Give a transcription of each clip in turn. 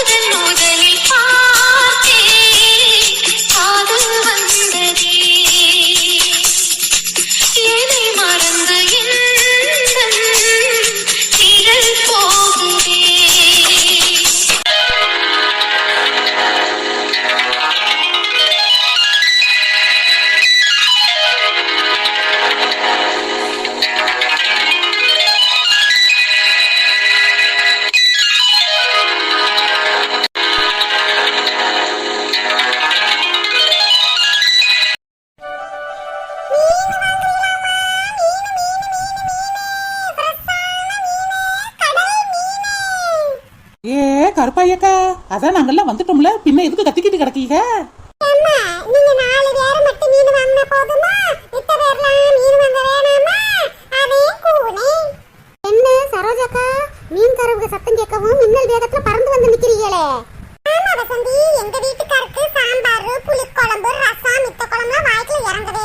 முதல் முதல் ஏ கருப்பாயக்கா அதான் நாங்கெல்லாம் வந்துட்டோம்ல பின்ன எதுக்கு கத்திக்கிட்டு கிடக்கீங்க? மீன் கருவுக்கு சத்தம் கேட்கவும் மின்னல் வேகத்துல பறந்து வந்து நிக்கிறீங்களே. ஆமா வசந்தி. எங்க வீட்டுக்காருக்கு சாம்பார் புளிக்குழம்பு ரசம் மித்த குழம்புலாம் வாய்க்குல இறங்கவே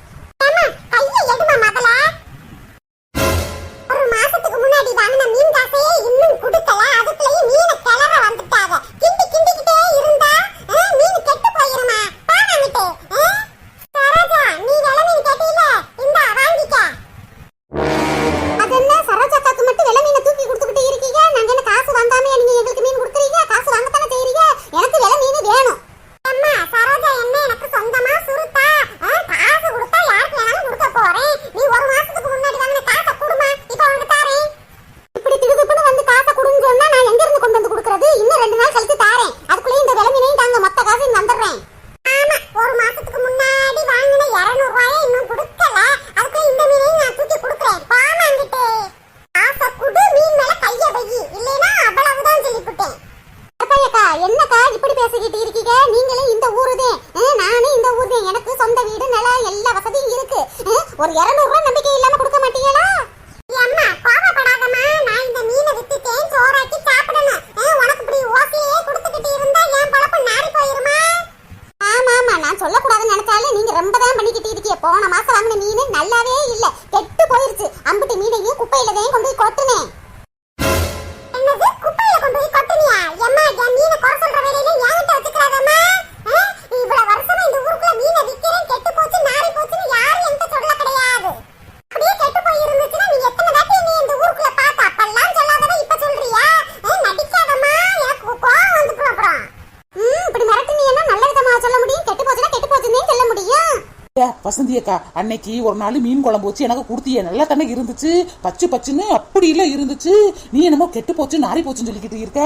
வசந்தி அக்கா அன்னைக்கு ஒரு நாள் மீன் குழம்பு வச்சு எனக்கு கொடுத்திய. நல்லா தானே இருந்துச்சு. பச்சு பச்சுன்னு அப்படி இல்லை இருந்துச்சு. நீ என்னமோ கெட்டு போச்சு நாரி போச்சுன்னு சொல்லிக்கிட்டு இருக்க?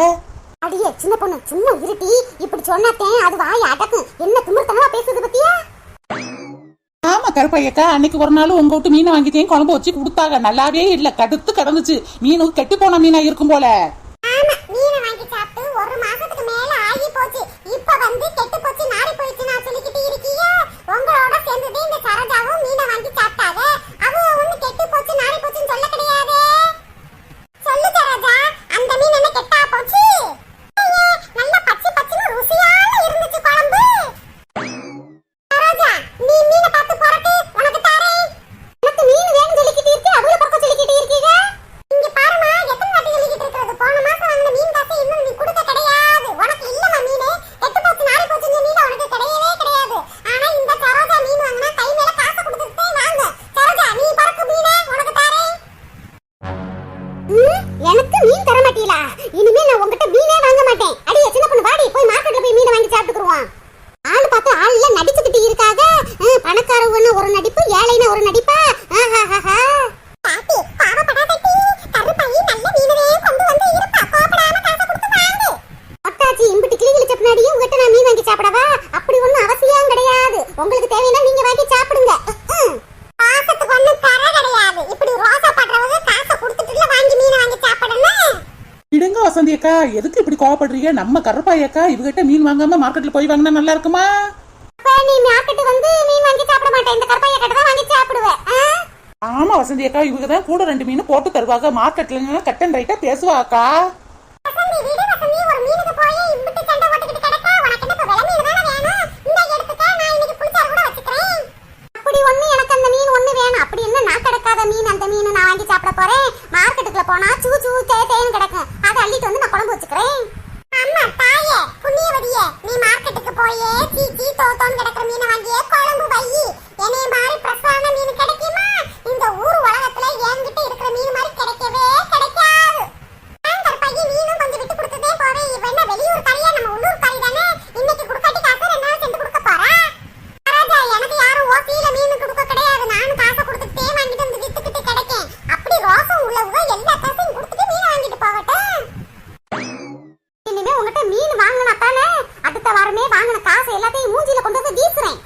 அடியே சின்ன பொண்ணு சும்மா இருட்டி. இப்படி சொன்னாத்தேன் அது வாய் அடக்கும். என்ன திமிர்த்தனமா பேசுறது பத்தியா? ஆமா கருப்பையக்கா அன்னைக்கு ஒரு நாள் உங்க விட்டு மீனை வாங்கிட்டேன் குழம்பு வச்சு கொடுத்தாங்க. நல்லாவே இல்ல கடுத்து கடந்துச்சு. மீனு கெட்டு போன மீனா இருக்கும் போல. ஒரு மாசத்துக்கு மேல ஆகி போச்சு. இப்ப வந்து கெட்டு போச்சு நாரி போயிடுச்சு நான் சொல்லிக்கிட்டு இருக்கீங்க உங்களோட அப்படி ஒண்ணும் அவசியம் கிடையாது. உங்களுக்கு தேவைன்னா நீங்க வாங்கி சாப்பிடுங்க. பாசத்துக்கு ஒண்ணும் தர கிடையாது. இப்படி ரோசா படுறவங்க காசை கொடுத்துட்டுல வாங்கி மீனை வாங்கி சாப்பிடணும். விடுங்க வசந்தி அக்கா. எதுக்கு இப்படி கோவப்படுறீங்க? நம்ம கருப்பாய் அக்கா இவகிட்ட மீன் வாங்காம மார்க்கெட்ல போய் வாங்கினா நல்லா இருக்குமா? நீ மார்க்கெட் வந்து மாட்டேன் இந்த கருப்பைய கிட்ட தான் வாங்கி சாப்பிடுவேன் ஆமா வசந்தி அக்கா இவங்க தான் கூட ரெண்டு மீன் போட்டு தருவாங்க. மார்க்கெட்ல கட்டன் ரைட்டா பேசுவா அக்கா வசந்தி, விடு வசந்தி, ஒரு மீனுக்கு போய் இம்புட்டு சண்டை போட்டுக்கிட்டு கிடக்க, உனக்கு என்ன இப்ப விலை மீன் தானே வேணும்? இந்தா எடுத்துக்க, நான் இன்னைக்கு புளிச்சாறு கூட வச்சுக்கிறேன். அப்படி ஒண்ணு எனக்கு அந்த மீன் ஒண்ணு வேணும். அப்படி என்ன நான் கிடக்காத மீன், அந்த மீன் நான் வாங்கி சாப்பிட போறேன். மார்க்கெட்டுக்குள்ள போனா சூ சூ தே தேன்னு கிடக்கும். அதை அள்ளிட்டு வந்து நான் குழம்பு வச்சுக்கிறேன். அம்மா, தாயே, புண்ணியவதியே, நீ மார்க்கெட்டுக்கு போயே சீ சீ தோ தோன்னு கிடக்குற மீனை வாங்கியே குழம்பு வையி. என்னைய மாதிரி பிரசான மீன் கிடைக்குமா? இந்த ஊர் உலகத்துல என்கிட்ட இருக்கிற மீன் மாதிரி கிடைக்கவே கிடைக்காது ஆங்கர் பையன் நீனும் கொஞ்சம் விட்டு கொடுத்ததே போவே இவ என்ன வெளியூர் கறியா நம்ம உள்ளூர் கறி தானே இன்னைக்கு குடுக்காட்டி காசு ரெண்டு நாள் சென்று கொடுக்க போறா ராஜா எனக்கு யாரும் ஓசியில மீன் கொடுக்க கிடையாது நானும் காசை கொடுத்துட்டே வாங்கிட்டு வந்து வித்துக்கிட்டு கிடைக்கேன் அப்படி ரோசம் உள்ளவங்க எல்லா காசையும் கொடுத்துட்டு மீன் வாங்கிட்டு போகட்டும் இனிமே உங்ககிட்ட மீன் வாங்கினா தானே அடுத்த வாரமே வாங்கின காசு எல்லாத்தையும் மூஞ்சில கொண்டு வந்து வீசுறேன்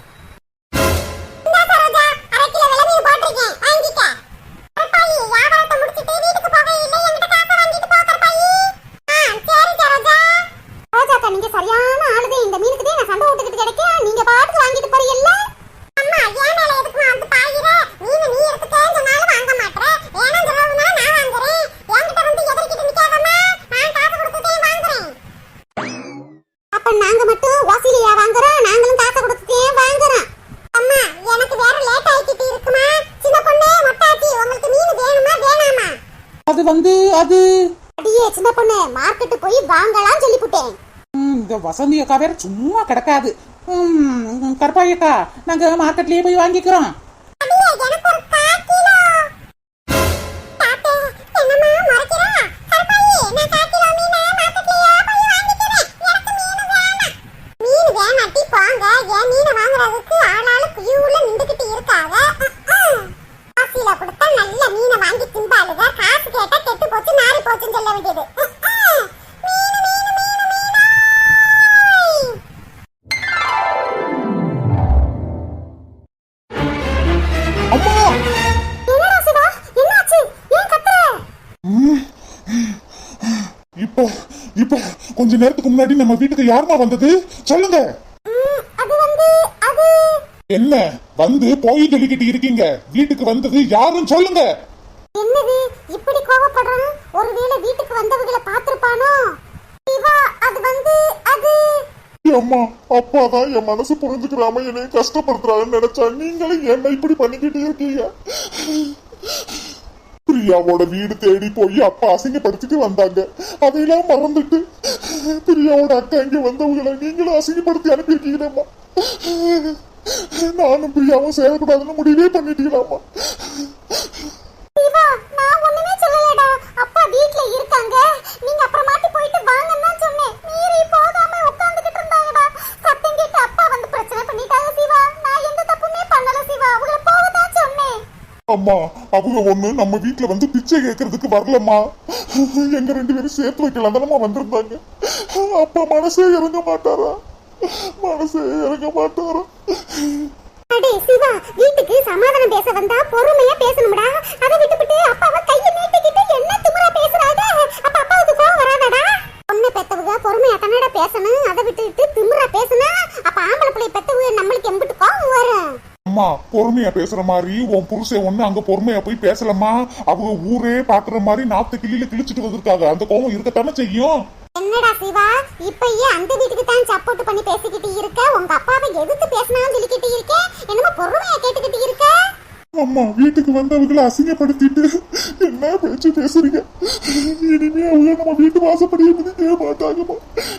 இந்தா சரோஜா அரை கிலோ விலை மீன் போட்டிருக்கேன் வாங்கிக்க கருப்பாயி வியாபாரத்தை முடிச்சிட்டு வீட்டுக்கு போக இல்லை என்கிட்ட காசை வாங்கிட்டு போ கருப்பாயி ஆ சரி சரோஜா ரோஜாக்கா நீங்க சரியான ஆளுதே இந்த மீனுக்கு தான் நான் சண்டை விட்டுக்கிட்டு கிடைக்கேன் நீங்க பாட்டுக்கு வாங்கிட்டு போறீல்ல அம்மா ஏன் மேல எதுக்கு வந்து பாயிர மீன் நீ எடுத்துக்கேன்னு சொன்னாலும் வாங்க மாட்டேன் வேணாம் சொல்றதுனா நான் வாங்குறேன் என்கிட்ட வந்து எதிர்க்கிட்டு நிக்காதம்மா நான் காசு கொடுத்துட்டே வாங்குறேன் அப்ப நாங்க மட்டும் ஓசிலியா வாங்குறோம் நாங்களும் காசை கொடுத்துட்டே வாங்குறோம் அம்மா எனக்கு வேற லேட் ஆயிக்கிட்டு இருக்குமா சின்ன பொண்ணே மொட்டாச்சி உங்களுக்கு மீன் வேணுமா வேணாமா அது வந்து அது? அடியே சின்ன பொண்ணு மார்க்கெட்டு போய் வாங்கலாம் சொல்லிப்புட்டேன். ம், இந்த வசந்தி அக்கா வேற சும்மா கிடக்காது. ம், கருப்பாய் அக்கா நாங்க மார்க்கெட்லயே போய் வாங்கிக்கிறோம். இப்போ இப்போ கொஞ்ச நேரத்துக்கு முன்னாடி நம்ம வீட்டுக்கு யாருமா வந்தது? சொல்லுங்க. என்ன வந்து போய் சொல்லிக்கிட்டு இருக்கீங்க. வீட்டுக்கு வந்தது யாருன்னு சொல்லுங்க. என்னது இப்படி கோவப்படுறான் ஒருவேளை வீட்டுக்கு வந்தவங்களை பார்த்திருப்பானோ? சிவா அது வந்து அது. அம்மா அப்பா தான் என் மனசு புரிஞ்சுக்கிறாம என்னைய கஷ்டப்படுத்துறான்னு நினைச்சா நீங்களும் என்ன இப்படி பண்ணிக்கிட்டு இருக்கீங்க? பிரியாவோட வீடு தேடி போய் அப்பா அசிங்கப்படுத்திட்டு வந்தாங்க. அதையெல்லாம் மறந்துட்டு பிரியாவோட அக்கா இங்க வந்தவங்களை நீங்களும் அசிங்கப்படுத்தி அனுப்பியிருக்கீங்களேம்மா. நானும் பிரியாவும் சேரக்கூடாதுன்னு முடிவே பண்ணிட்டீங்களாம்மா சிவா நான் ஒண்ணுமே சொல்லலடா அப்பா வீட்ல இருக்காங்க. நீங்க அப்புறமாட்டி போயிட்டு வாங்கன்னு தான் சொன்னேன். மீறி போகாம உட்கார்ந்துகிட்டு இருந்தாங்கடா. சத்தம் கேட்டு அப்பா வந்து பிரச்சனை பண்ணிட்டாங்க சிவா. நான் எந்த தப்புமே பண்ணல சிவா. அவங்கள போக தான் சொன்னேன். அம்மா அவங்க ஒண்ணு நம்ம வீட்ல வந்து பிச்சை கேட்கறதுக்கு வரலம்மா. எங்க ரெண்டு பேரும் சேர்த்து வைக்கலாம் தானம்மா வந்திருந்தாங்க. அப்பா மனசே இறங்க மாட்டாரா? மனசே இறங்க மாட்டாரா? அடே சிவா வீட்டுக்கு சமாதானம் பேச வந்தா பொறுமையா பேசணும்டா. அதை விட்டுவிட்டு பொறுமையா பேசுற மாதிரி உன் புருஷன் ஒண்ணு அங்க பொறுமையா போய் பேசலம்மா. அவங்க ஊரே பாக்குற மாதிரி நாத்து கிளியில கிழிச்சிட்டு வந்திருக்காங்க. அந்த கோவம் இருக்கத்தானே செய்யும்? என்னடா சிவா? இப்பயே அந்த வீட்டுக்கு தான் சப்போர்ட் பண்ணி பேசிக்கிட்டு இருக்க? உங்க அப்பாவை எதிர்த்து பேசினாலும் சொல்லிக்கிட்டு இருக்க? என்னமோ பொறுமையா கேட்டுக்கிட்டு இருக்க? அம்மா வீட்டுக்கு வந்தவங்களை அசிங்கப்படுத்திட்டு என்ன பேச்சு பேசுறீங்க? இனிமே அவங்க நம்ம வீட்டு வாசப்படியே மிதிக்கவே மாட்டாங்கம்மா.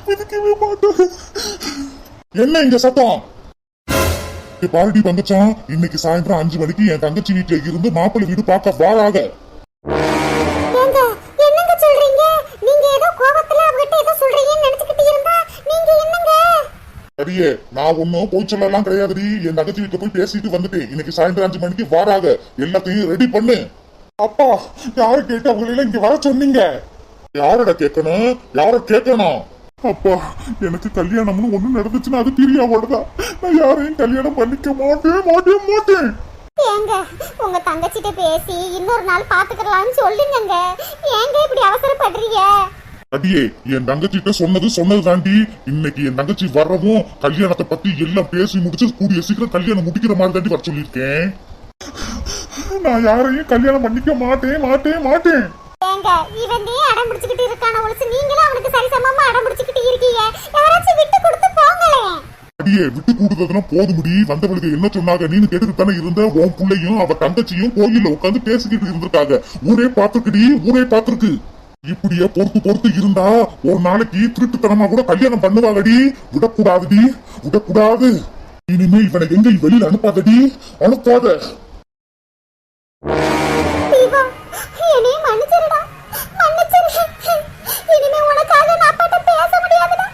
மிதிக்கவே மாட்டாங்க. என்ன இங்க சத்தம்? பாருடி தங்கச்சான் இன்னைக்கு சாயந்தரம் அஞ்சு மணிக்கு என் தங்கச்சி வீட்டுல இருந்து மாப்பிள்ளை வீடு பார்க்க வாராக. அடியே நான் ஒன்னும் போய் சொல்லலாம் கிடையாதுடி. என் தங்கச்சி வீட்டுல போய் பேசிட்டு வந்துட்டு இன்னைக்கு சாயந்தரம் அஞ்சு மணிக்கு வாராக. எல்லாத்தையும் ரெடி பண்ணு. அப்பா யாரு கேட்டு உங்களை இங்க வர சொன்னீங்க? யாரோட கேட்கணும்? யார கேட்கணும்? அப்பா எனக்கு கல்யாணம்னு ஒண்ணு நடந்துச்சுன்னா அது பிரியாவோடதான் நான் யாரையும் கல்யாணம் பண்ணிக்க மாட்டேன் மாட்டேன் மாட்டேன் ஏங்க உங்க தங்கச்சிட்ட பேசி இன்னொரு நாள் பாத்துக்கலாம்னு சொல்லுங்கங்க. ஏங்க இப்படி அவசரப்படுறீங்க? அடியே என் தங்கச்சிட்ட சொன்னது சொன்னது தாண்டி இன்னைக்கு என் தங்கச்சி வர்றவும் கல்யாணத்தை பத்தி எல்லாம் பேசி முடிச்சு கூடிய சீக்கிரம் கல்யாணம் முடிக்கிற மாதிரி தாண்டி வர சொல்லியிருக்கேன். நான் யாரையும் கல்யாணம் பண்ணிக்க மாட்டேன் மாட்டேன் மாட்டேன் ஏங்க இவன் அடம் பிடிச்சுக்கிட்டு இருக்கான ஒழிச்சு நீங்களும் அவனுக்கு சரிசமமா அடம் பிடிச்சுக்கிட்டு இருக்கீங்க. யாராச்சும் விட்டு கொடுத்து போங்களேன் அடியே விட்டு கூடுததுனா போதுமுடி. வந்தவளுக்கு என்ன சொன்னாங்க? நீனு கேட்டுட்டு தானே இருந்த? உன் புள்ளையும் அவ தங்கச்சியும் கோயில்ல உட்காந்து பேசிக்கிட்டு இருந்திருக்காங்க. ஊரே பாத்துருக்குடி ஊரே பாத்துருக்கு இப்படியே பொறுத்து பொறுத்து இருந்தா ஒரு நாளைக்கு திருட்டுத்தனமா கூட கல்யாணம் பண்ணுவாங்கடி. விடக்கூடாதுடி விடக்கூடாது. இனிமே இவனை எங்க வெளியில அனுப்பாதடி. அனுப்பாத. இனிமே உனக்காக நான் அப்பாட்ட பேச முடியாதுடா.